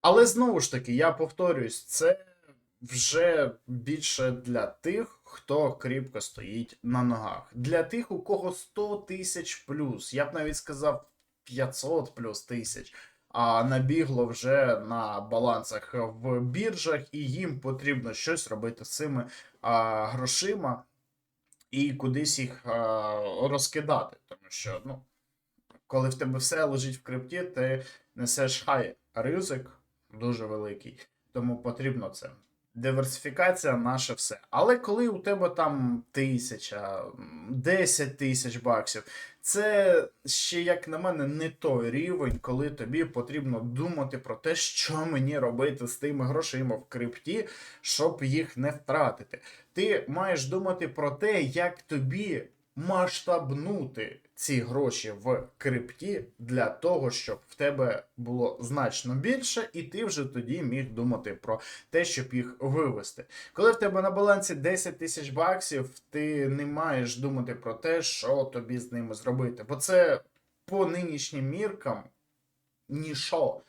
Але знову ж таки, я повторюсь, це вже більше для тих, хто кріпко стоїть на ногах. Для тих, у кого 100 тисяч плюс, я б навіть сказав 500 плюс тисяч. А набігло вже на балансах в біржах, і їм потрібно щось робити з цими а, грошима і кудись їх а, розкидати. Тому що, ну, коли в тебе все лежить в крипті, ти несеш хай ризик дуже великий, тому потрібно це. Диверсифікація наше все. Але коли у тебе там тисяча, м, 10 тисяч баксів, це ще, як на мене, не той рівень, коли тобі потрібно думати про те, що мені робити з тими грошима в крипті, щоб їх не втратити. Ти маєш думати про те, як тобі масштабнути ці гроші в крипті для того, щоб в тебе було значно більше, і ти вже тоді міг думати про те, щоб їх вивести. Коли в тебе на балансі 10 тисяч баксів, ти не маєш думати про те, що тобі з ними зробити. Бо це по нинішнім міркам нішо.